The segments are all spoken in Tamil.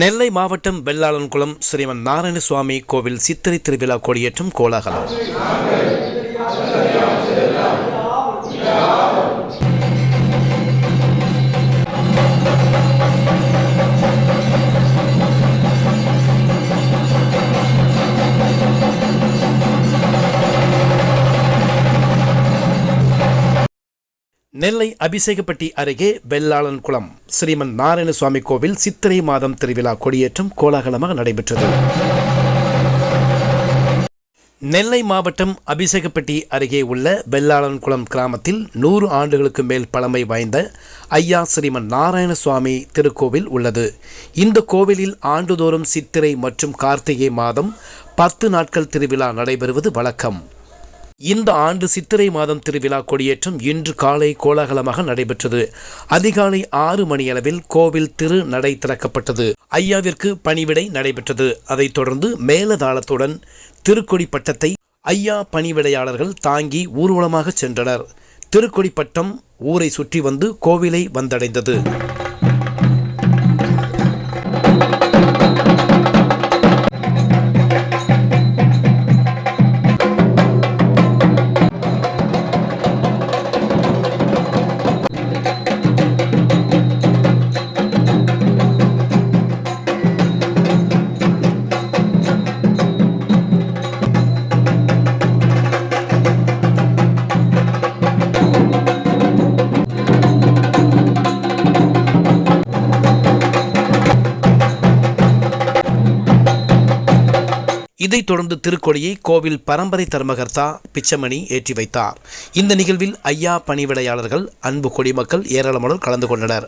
நெல்லை மாவட்டம் வெள்ளாளன்குளம் ஸ்ரீமன் நாராயணசுவாமி கோவில் சித்திரை திருவிழா கொடியேற்றம் கோலாகலம். நெல்லை அபிஷேகப்பட்டி அருகே வெள்ளாளன்குளம் ஸ்ரீமன் நாராயணசுவாமி கோவில் சித்திரை மாதம் திருவிழா கொடியேற்றம் கோலாகலமாக நடைபெற்றது. நெல்லை மாவட்டம் அபிஷேகப்பட்டி அருகே உள்ள வெள்ளாளன்குளம் கிராமத்தில் நூறு ஆண்டுகளுக்கு மேல் பழமை வாய்ந்த ஐயா ஸ்ரீமன் நாராயணசுவாமி திருக்கோவில் உள்ளது. இந்த கோவிலில் ஆண்டுதோறும் சித்திரை மற்றும் கார்த்திகை மாதம் பத்து நாட்கள் திருவிழா நடைபெறுவது வழக்கம். இந்த ஆண்டு சித்திரை மாதம் திருவிழா கொடியேற்றம் இன்று காலை கோலாகலமாக நடைபெற்றது. அதிகாலை ஆறு மணியளவில் கோவில் திரு நடை திறக்கப்பட்டது. ஐயாவிற்கு பணிவிடை நடைபெற்றது. அதைத் தொடர்ந்து மேலதாளத்துடன் திருக்கொடி பட்டத்தை ஐயா பணிவிடையாளர்கள் தாங்கி ஊர்வலமாக சென்றனர். திருக்கொடி பட்டம் ஊரை சுற்றி வந்து கோவிலை வந்தடைந்தது. இதைத் தொடர்ந்து திருக்கொடியை கோவில் பரம்பரை தர்மகர்த்தா பிச்சமணி ஏற்றி வைத்தார். இந்த நிகழ்வில் ஐயா பணிவிடையாளர்கள் அன்பு குடிமக்கள் ஏராளமானோர் கலந்து கொண்டனர்.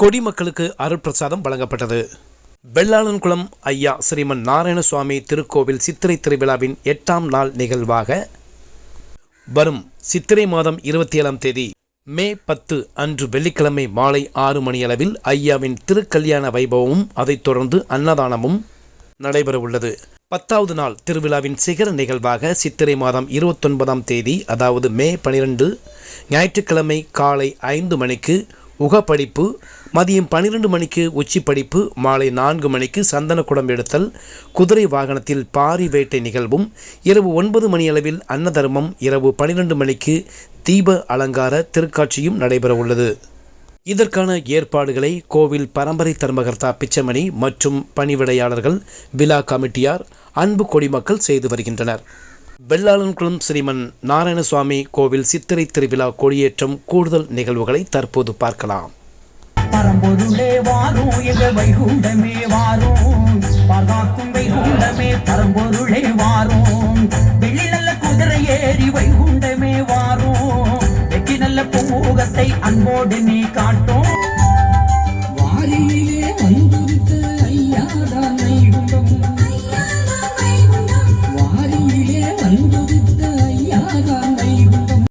கொடி மக்களுக்கு அருட்பிரசாதம் வழங்கப்பட்டது. வெள்ளாளன்குளம் ஐயா ஸ்ரீமன் நாராயணசுவாமி திருக்கோவில் சித்திரை திருவிழாவின் எட்டாம் நாள் நிகழ்வாக வரும் சித்திரை மாதம் இருபத்தி ஏழாம் தேதி மே பத்து அன்று வெள்ளிக்கிழமை மாலை ஆறு மணியளவில் ஐயாவின் திருக்கல்யாண வைபவமும் அதைத் தொடர்ந்து அன்னதானமும் நடைபெறவுள்ளது. பத்தாவது நாள் திருவிழாவின் சிகர நிகழ்வாக சித்திரை மாதம் இருபத்தொன்பதாம் தேதி அதாவது மே பனிரெண்டு ஞாயிற்றுக்கிழமை காலை ஐந்து மணிக்கு உகப்படிப்பு மதியம் பன்னிரண்டு மணிக்கு உச்சி படிப்பு மாலை நான்கு மணிக்கு சந்தனக்குடம் எடுத்தல் குதிரை வாகனத்தில் பாரி வேட்டை நிகழ்வும் இரவு ஒன்பது மணியளவில் அன்னதர்மம் இரவு பன்னிரண்டு மணிக்கு தீப அலங்கார திருக்காட்சியும் நடைபெறவுள்ளது. இதற்கான ஏற்பாடுகளை கோவில் பரம்பரை தர்மகர்த்தா பிச்சமணி மற்றும் பணிவிடையாளர்கள் விழா கமிட்டியார் அன்பு கொடிமக்கள் செய்து வருகின்றனர். வெள்ளாளன்குளம் ஸ்ரீமன் நாராயணசுவாமி கோவில் சித்திரை திருவிழா கொடியேற்றம் கூடுதல் நிகழ்வுகளை தற்போது பார்க்கலாம். வைகுண்டமே வைகுண்டமே வைகுண்டமே நல்ல அன்போடு நீ காட்டும்.